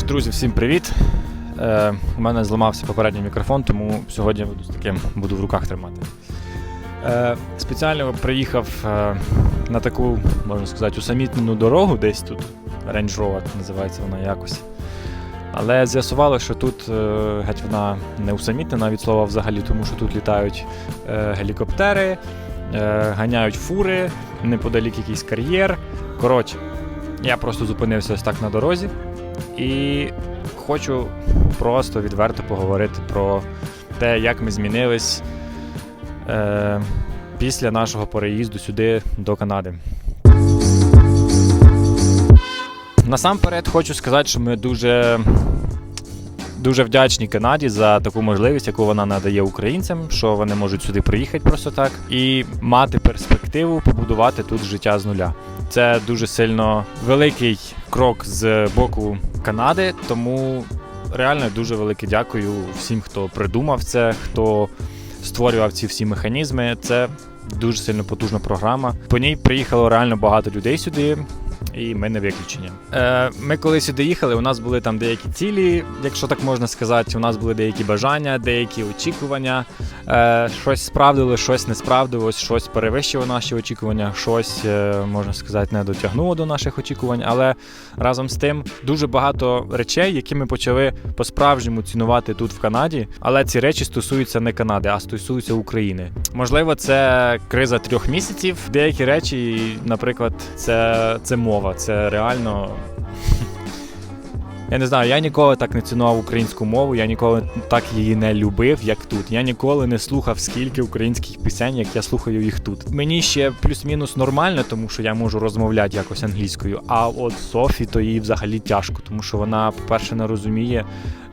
Друзі, всім привіт! Е, у мене зламався попередній мікрофон, тому сьогодні я буду з таким буду в руках тримати. Е, спеціально приїхав е, на таку, можна сказати, усамітнену дорогу десь тут. Range Road називається вона якось. Але з'ясувало, що тут е, геть вона не усамітнена від слова взагалі, тому що тут літають е, гелікоптери, е, ганяють фури, неподалік якийсь кар'єр. Коротше, я просто зупинився ось так на дорозі і хочу просто відверто поговорити про те, як ми змінились е, після нашого переїзду сюди до Канади. Насамперед хочу сказати, що ми дуже, дуже вдячні Канаді за таку можливість, яку вона надає українцям, що вони можуть сюди приїхати просто так і мати перспективу побудувати тут життя з нуля. Це дуже сильно великий крок з боку Канади, тому реально дуже велике дякую всім, хто придумав це, хто створював ці всі механізми. Це дуже сильно потужна програма. По ній приїхало реально багато людей сюди. І ми не виключення. Е, Ми коли сюди їхали, у нас були там деякі цілі, якщо так можна сказати. У нас були деякі бажання, деякі очікування. Е, Щось справдило, щось не справдилось, щось перевищило наші очікування, щось, е, можна сказати, не дотягнуло до наших очікувань. Але разом з тим дуже багато речей, які ми почали по-справжньому цінувати тут в Канаді. Але ці речі стосуються не Канади, а стосуються України. Можливо, це криза трьох місяців. Деякі речі, наприклад, це, це мова. Це реально. Я не знаю, я ніколи так не цінував українську мову, я ніколи так її не любив, як тут. Я ніколи не слухав скільки українських пісень, як я слухаю їх тут. Мені ще плюс-мінус нормально, тому що я можу розмовляти якось англійською. А от Софі то їй взагалі тяжко, тому що вона, по-перше, не розуміє,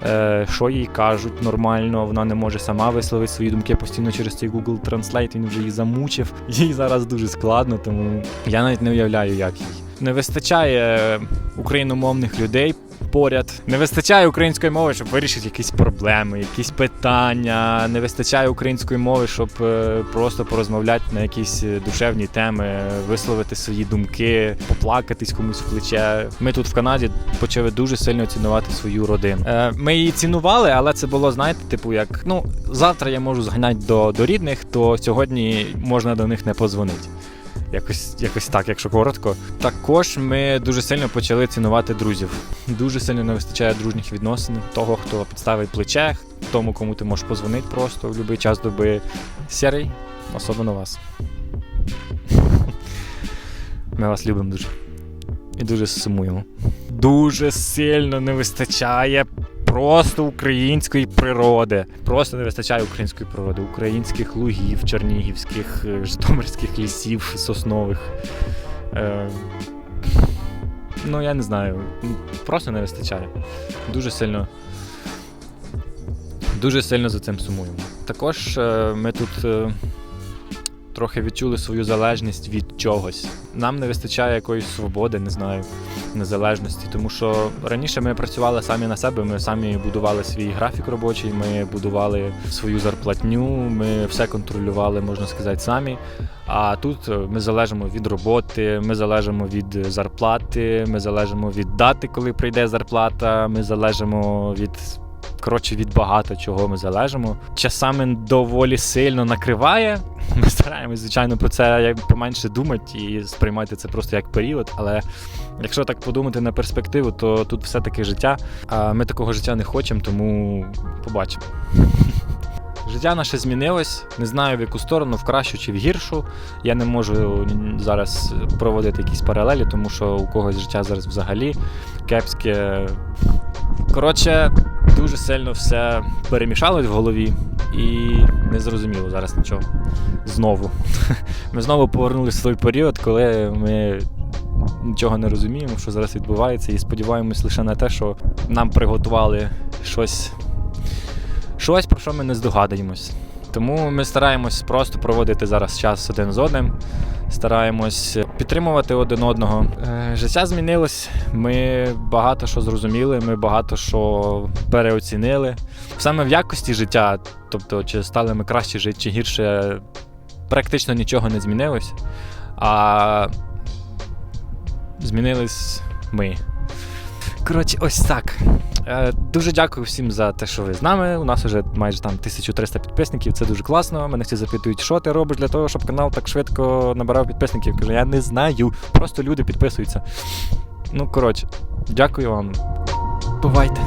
е, що їй кажуть нормально. Вона не може сама висловити свої думки постійно через цей Google Translate, Він вже її замучив. Їй зараз дуже складно, тому я навіть не уявляю, як їй. Не вистачає україномовних людей поряд. Не вистачає української мови, щоб вирішити якісь проблеми, якісь питання. Не вистачає української мови, щоб е, просто порозмовляти на якісь е, душевні теми, висловити свої думки, поплакатись комусь в плече. Ми тут в Канаді почали дуже сильно цінувати свою родину. Е, Ми її цінували, але це було, знаєте, типу, як ну завтра я можу зганяти до, до рідних, то сьогодні можна до них не позвонити. Якось, якось так, якщо коротко. Також ми дуже сильно почали цінувати друзів. Дуже сильно не вистачає дружніх відносин, того, хто підставить плече, тому, кому ти можеш позвонити просто в будь-який час доби. Сірий, особливо вас. Ми вас любимо дуже. І дуже сумуємо. Дуже сильно не вистачає просто української природи. Просто не вистачає української природи, українських лугів, чернігівських, е, житомирських лісів, соснових. Е, ну, я не знаю. Просто не вистачає. Дуже сильно. Дуже сильно за цим сумуємо. Також е, ми тут. Е, Трохи відчули свою залежність від чогось. Нам не вистачає якоїсь свободи, не знаю, незалежності. Тому що раніше ми працювали самі на себе, ми самі будували свій графік робочий, ми будували свою зарплатню, ми все контролювали, можна сказати, самі. А тут ми залежимо від роботи, ми залежимо від зарплати, ми залежимо від дати, коли прийде зарплата, ми залежимо від. Коротше, від багато чого ми залежимо. Часами доволі сильно накриває. Ми стараємось, звичайно, про це як поменше думати і сприймати це просто як період. Але якщо так подумати на перспективу, то тут все-таки життя. А ми такого життя не хочемо, тому побачимо. Життя наше змінилось. Не знаю в яку сторону, в кращу чи в гіршу. Я не можу зараз проводити якісь паралелі, тому що у когось життя зараз взагалі кепське. Коротше, дуже сильно все перемішалось в голові і не зрозуміло зараз нічого. Знову. Ми знову повернулися в той період, коли ми нічого не розуміємо, що зараз відбувається, і сподіваємось лише на те, що нам приготували щось, щось про що ми не здогадуємось. Тому ми стараємось просто проводити зараз час один з одним, стараємось підтримувати один одного. Е, Життя змінилось. Ми багато що зрозуміли, ми багато що переоцінили. Саме в якості життя, тобто, чи стали ми краще жити, чи гірше, практично нічого не змінилось. А змінились ми. Коротше, ось так. Е, дуже дякую всім за те, що ви з нами. У нас вже майже там 1300 підписників. Це дуже класно. Мене всі запитують, що ти робиш для того, щоб канал так швидко набирав підписників. Кажу, я не знаю. Просто люди підписуються. Ну, коротше, дякую вам. Бувайте.